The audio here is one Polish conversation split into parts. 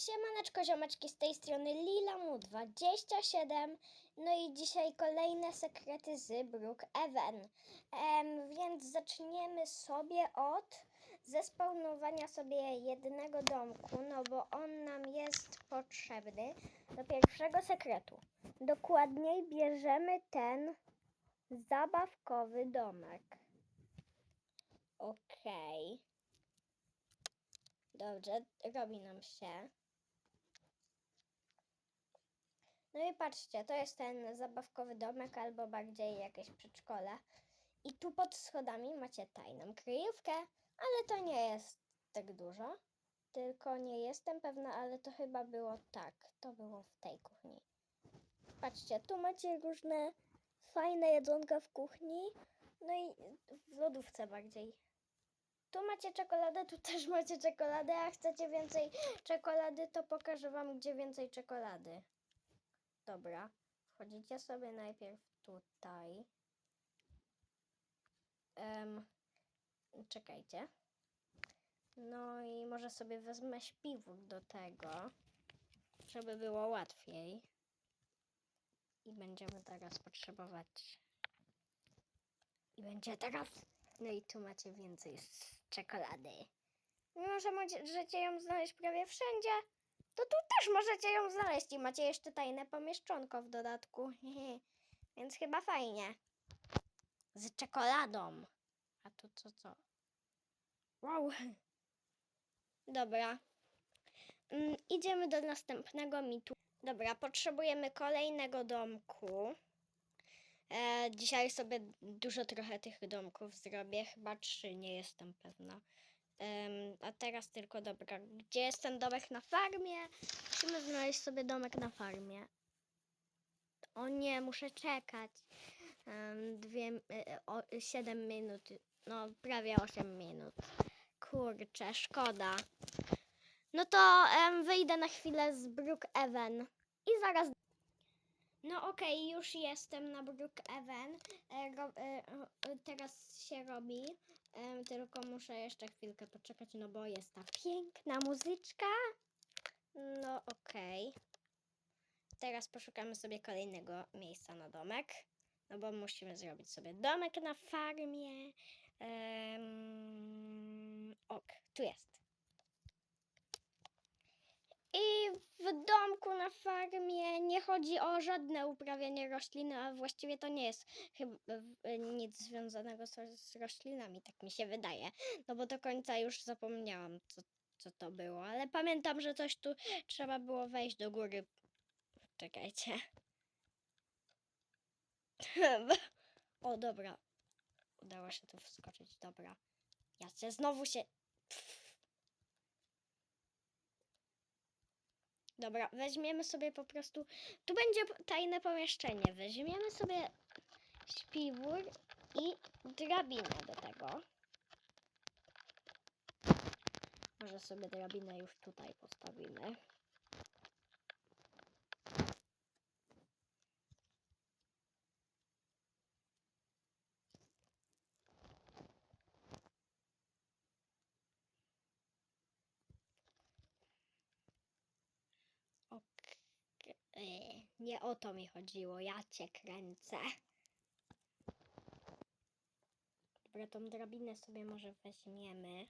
Siemaneczko ziomeczki, z tej strony Lilamu27 No i dzisiaj kolejne sekrety z Brook Even em, Więc zaczniemy sobie od zespawnowania sobie jednego domku No bo on nam jest potrzebny do pierwszego sekretu. Dokładniej bierzemy ten zabawkowy domek. Okej. Dobrze, robi nam się No i patrzcie, to jest ten zabawkowy domek albo bardziej jakieś przedszkole. I tu pod schodami macie tajną kryjówkę, ale to nie jest tak dużo. Tylko nie jestem pewna, ale to chyba było tak. To było w tej kuchni. Patrzcie, tu macie różne fajne jedzonka w kuchni. No i w lodówce bardziej. Tu macie czekoladę, tu też macie czekoladę, a chcecie więcej czekolady, to pokażę wam, gdzie więcej czekolady. Dobra, wchodzicie sobie najpierw tutaj. Em, czekajcie. No i może sobie wezmę śpiwór do tego, żeby było łatwiej. I będziemy teraz potrzebować. I będzie teraz. No i tu macie więcej z czekolady. Mimo, że możecie ją znaleźć prawie wszędzie, to tu też możecie ją znaleźć i macie jeszcze tajne pomieszczonko w dodatku. Więc chyba fajnie. Z czekoladą. A tu co, co? Wow. Dobra. Mm, idziemy do następnego mitu. Dobra, potrzebujemy kolejnego domku. E, dzisiaj sobie dużo trochę tych domków zrobię. Chyba trzy, nie jestem pewna. Em, a teraz tylko dobra. Gdzie jest ten domek na farmie? Musimy znaleźć sobie domek na farmie. O nie, muszę czekać. Um, dwie, e, o, minut. No, prawie 8 minut. Kurczę, szkoda. No to em, wyjdę na chwilę z Brook Even i zaraz. No okej, już jestem na Brook Even. Ro, e, e, teraz się robi. Em, tylko muszę jeszcze chwilkę poczekać, no bo jest ta piękna muzyczka. No okej. Teraz poszukamy sobie kolejnego miejsca na domek. No bo musimy zrobić sobie domek na farmie. Em, ok, tu jest. I w domku na farmie nie chodzi o żadne uprawianie roślin, a właściwie to nie jest chyba w- nic związanego z, roślinami, tak mi się wydaje. No bo do końca już zapomniałam, co, co to było, ale pamiętam, że coś tu trzeba było wejść do góry. Czekajcie. o, dobra. Udało się tu wskoczyć, dobra. Ja chcę znowu się... Dobra, weźmiemy sobie po prostu. Tu będzie tajne pomieszczenie. Weźmiemy sobie śpiwór i drabinę do tego. Może sobie drabinę już tutaj postawimy. Ok. e, O to mi chodziło, ja cię kręcę. Dobra, tą drabinę sobie może weźmiemy.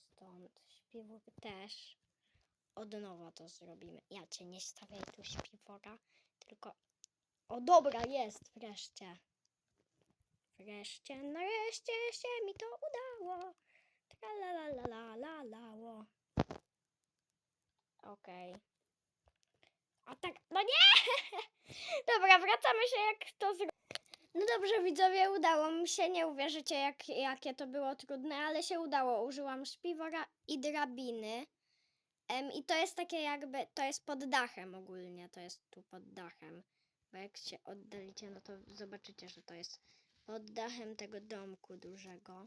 Stąd śpiwór też. Od nowa to zrobimy. Ja cię nie stawiaj tu śpiwora, tylko... O dobra, jest wreszcie. Wreszcie, nareszcie się mi to udało. Tralalalalalalalało. Okej. A tak, no nie! Dobra, wracamy się jak to zro... No dobrze, widzowie, udało mi się. Nie uwierzycie, jak, jakie to było trudne, ale się udało. Użyłam śpiwora i drabiny. Em, I to jest takie jakby, to jest pod dachem ogólnie, to jest tu pod dachem. Bo jak się oddalicie, no to zobaczycie, że to jest pod dachem tego domku dużego.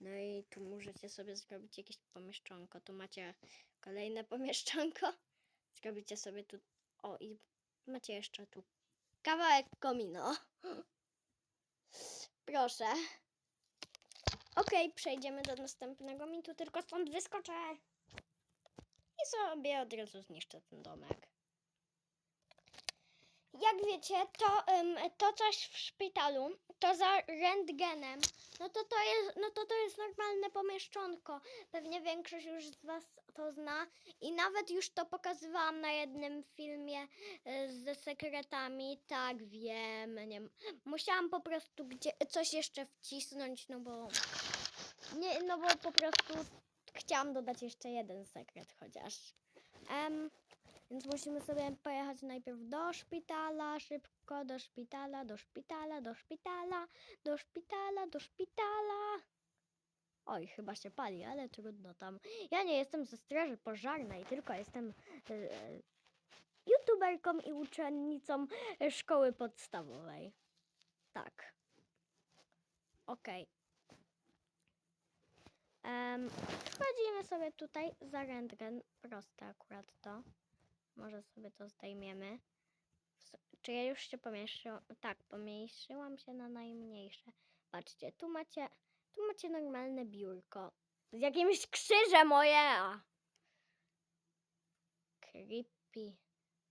No i tu możecie sobie zrobić jakieś pomieszczonko. Tu macie kolejne pomieszczonko. Zrobicie sobie tu. O, i macie jeszcze tu kawałek komino. Proszę. Okej, przejdziemy do następnego mitu, tylko stąd wyskoczę. i sobie od razu zniszczę ten domek. Jak wiecie, to, em, to coś w szpitalu, to za rentgenem, no to to jest, no to to jest normalne pomieszczonko. Pewnie większość już z Was to zna i nawet już to pokazywałam na jednym filmie e, ze sekretami. Tak, wiem, nie, musiałam po prostu gdzie, coś jeszcze wcisnąć, no bo nie, no bo po prostu chciałam dodać jeszcze jeden sekret chociaż. Em, więc musimy sobie pojechać najpierw do szpitala, szybko do szpitala, do szpitala, do szpitala, do szpitala, do szpitala. Oj, chyba się pali, ale trudno tam. Ja nie jestem ze straży pożarnej, tylko jestem e, e, youtuberką i uczennicą szkoły podstawowej. Tak. Okej. Em, Wchodzimy sobie tutaj za rentgen. Proste akurat to. Może sobie to zdejmiemy. Czy ja już się pomieściłam? Tak, pomieściłam się na najmniejsze. Patrzcie, tu macie, tu macie normalne biurko. Z jakimś krzyżem, oje! Creepy.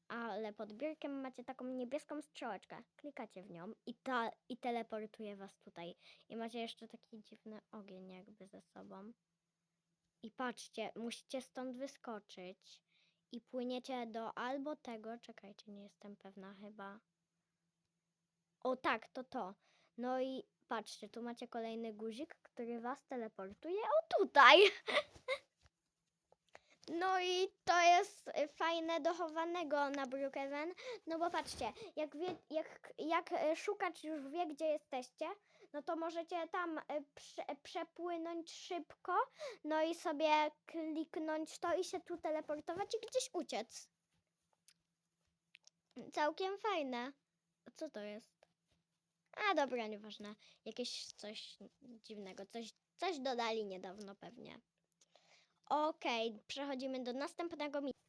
Ale pod biurkiem macie taką niebieską strzałeczkę. Klikacie w nią i, ta, i teleportuje was tutaj. I macie jeszcze taki dziwny ogień jakby ze sobą. I patrzcie, musicie stąd wyskoczyć i płyniecie do albo tego, czekajcie, nie jestem pewna chyba. O tak, to to. No i patrzcie, tu macie kolejny guzik, który was teleportuje. O tutaj! No i to jest fajne do chowanego na Brookhaven. No bo patrzcie, jak, wie, jak, jak szukacz już wie, gdzie jesteście, no to możecie tam prze, przepłynąć szybko, no i sobie kliknąć to i się tu teleportować i gdzieś uciec. Całkiem fajne. Co to jest? A dobra, nieważne. Jakieś coś dziwnego, coś, coś dodali niedawno pewnie. Okej, przechodzimy do następnego miejsca.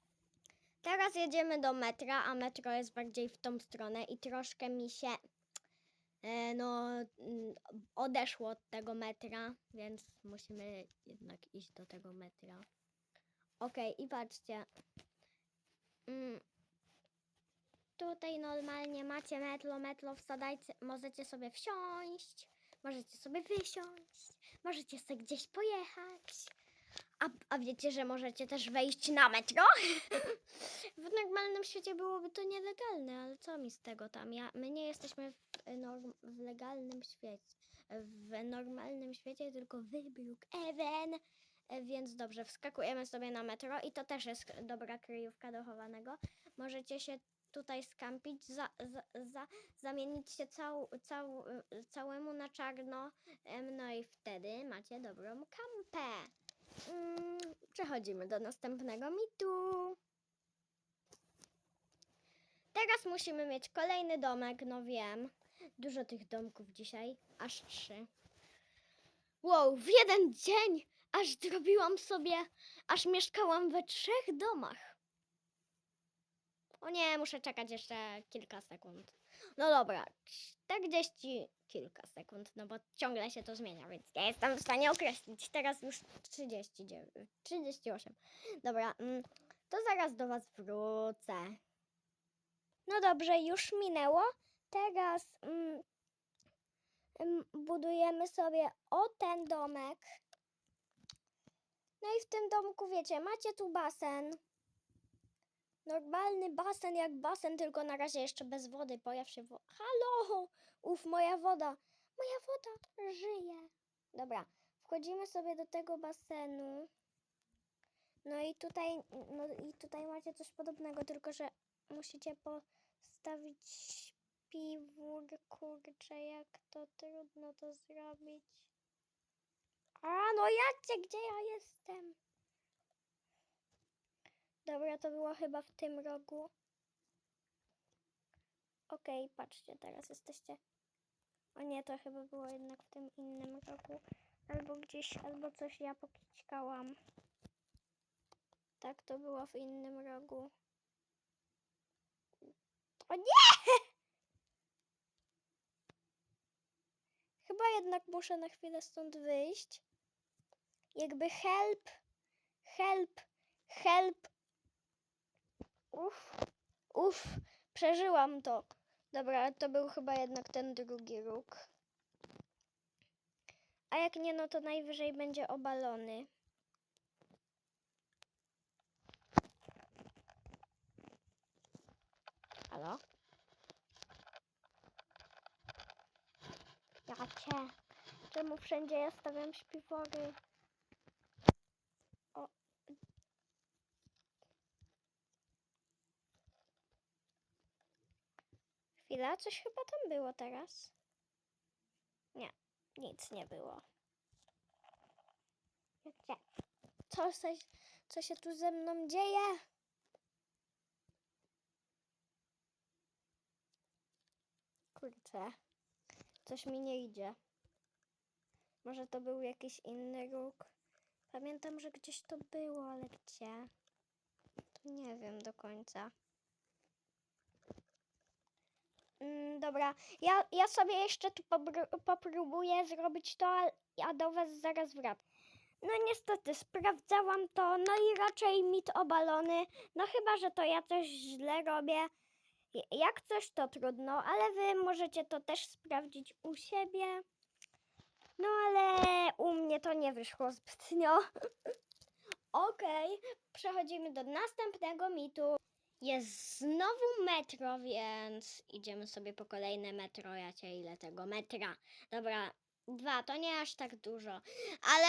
Teraz jedziemy do metra, a metro jest bardziej w tą stronę i troszkę mi się e, no mm, odeszło od tego metra, więc musimy jednak iść do tego metra. Okej, i patrzcie. Mm, tutaj normalnie macie metro, metro wsadajcie, możecie sobie wsiąść, możecie sobie wysiąść, możecie sobie gdzieś pojechać. A, a wiecie, że możecie też wejść na metro? w normalnym świecie byłoby to nielegalne, ale co mi z tego tam? Ja, my nie jesteśmy norm, w legalnym świecie, w normalnym świecie, tylko w Brookhaven. E, Więc dobrze, wskakujemy sobie na metro i to też jest dobra kryjówka do chowanego. Możecie się tutaj skampić, za, za, za, zamienić się cał, cał, całemu na czarno, no i wtedy macie dobrą kampę. Mm, przechodzimy do następnego mitu. Teraz musimy mieć kolejny domek, no wiem. Dużo tych domków dzisiaj, aż trzy. Wow, w jeden dzień aż zrobiłam sobie, aż mieszkałam we trzech domach. O nie, muszę czekać jeszcze kilka sekund. No dobra, 40 kilka sekund, no bo ciągle się to zmienia, więc ja jestem w stanie określić. Teraz już 39, 38. Dobra, mm, to zaraz do Was wrócę. No dobrze, już minęło. Teraz mm, budujemy sobie o ten domek. No i w tym domku, wiecie, macie tu basen. Normalny basen jak basen, tylko na razie jeszcze bez wody. Pojaw się wo- Halo! Uf, moja woda. Moja woda żyje. Dobra, wchodzimy sobie do tego basenu. No i tutaj, no i tutaj macie coś podobnego, tylko że musicie postawić śpiwór. Kurczę, jak to trudno to zrobić. A, no jacie, gdzie ja jestem? Dobra, to było chyba w tym rogu. Okej, patrzcie, teraz jesteście. O nie, to chyba było jednak w tym innym rogu. Albo gdzieś, albo coś ja pokićkałam. Tak, to było w innym rogu. O nie! Chyba jednak muszę na chwilę stąd wyjść. Jakby help, help, help, Uff, uff, przeżyłam to. Dobra, to był chyba jednak ten drugi róg. A jak nie, no to najwyżej będzie obalony. Halo? Cię. Czemu wszędzie ja stawiam śpiwory? O. Chwila, coś chyba tam było teraz. Nie, nic nie było. Gdzie? Co, się- co się tu ze mną dzieje? Kurczę, coś mi nie idzie. Może to był jakiś inny róg? Pamiętam, że gdzieś to było, ale gdzie? To nie wiem do końca. Mm, dobra, ja, ja sobie jeszcze tu popróbuję zrobić to, a do was zaraz wracam. No niestety, sprawdzałam to, no i raczej mit obalony. No chyba, że to ja coś źle robię. Jak coś, to trudno, ale wy możecie to też sprawdzić u siebie. No ale u mnie to nie wyszło zbytnio. Okej, przechodzimy do następnego mitu. Jest znowu metro, więc idziemy sobie po kolejne metro. Ja cię ile tego metra. Dobra, dwa, to nie aż tak dużo, ale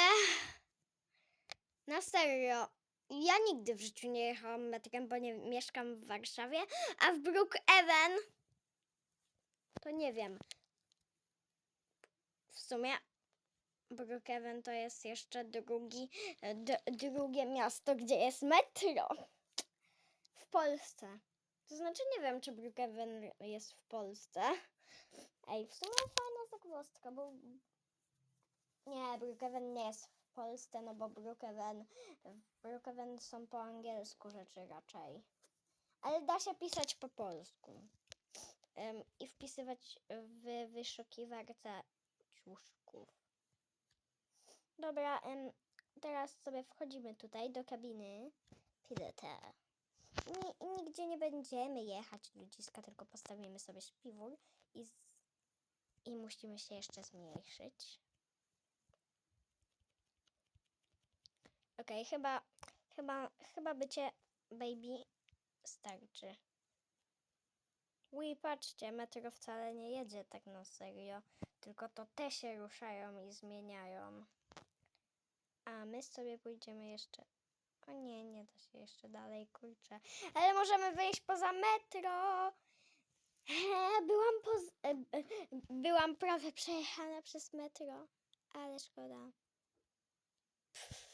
na serio. Ja nigdy w życiu nie jechałam metrem, bo nie mieszkam w Warszawie, a w Brookhaven to nie wiem. W sumie Brookhaven to jest jeszcze drugi, d- drugie miasto, gdzie jest metro. W Polsce. To znaczy nie wiem, czy Brookhaven jest w Polsce. Ej, w sumie fajna zagwozdka, bo... Nie, Brookhaven nie jest Polsce, no bo Brookhaven... Brookhaven są po angielsku rzeczy raczej. Ale da się pisać po polsku. I wpisywać w wyszukiwarce ciuszków. Dobra, teraz sobie wchodzimy tutaj do kabiny. Ni- nigdzie nie będziemy jechać ludziska, tylko postawimy sobie śpiwór i, z- i musimy się jeszcze zmniejszyć. Okej, chyba, chyba, chyba bycie baby starczy. Ui, patrzcie, metro wcale nie jedzie tak na serio, tylko to te się ruszają i zmieniają. A my sobie pójdziemy jeszcze. O nie, nie da się jeszcze dalej, kurczę. Ale możemy wyjść poza metro. He, Byłam poz... e, e, Byłam prawie przejechana przez metro, ale szkoda. Pff,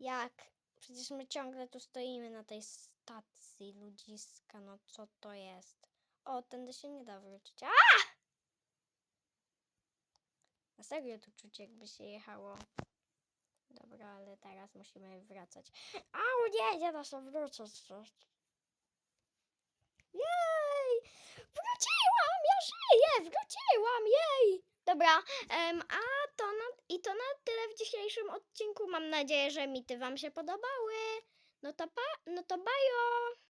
jak? Przecież my ciągle tu stoimy na tej stacji ludziska. No co to jest? O, tędy się nie da wrócić. A! Na serio tu czuć jakby się jechało. Dobra, ale teraz musimy wracać. Au, nie, nie da się wrócić. Jej! Wróciłam! Ja żyję! Wróciłam! Jej! Dobra, em, a i to na tyle w dzisiejszym odcinku. Mam nadzieję, że mity Wam się podobały. No to pa, no to bajo!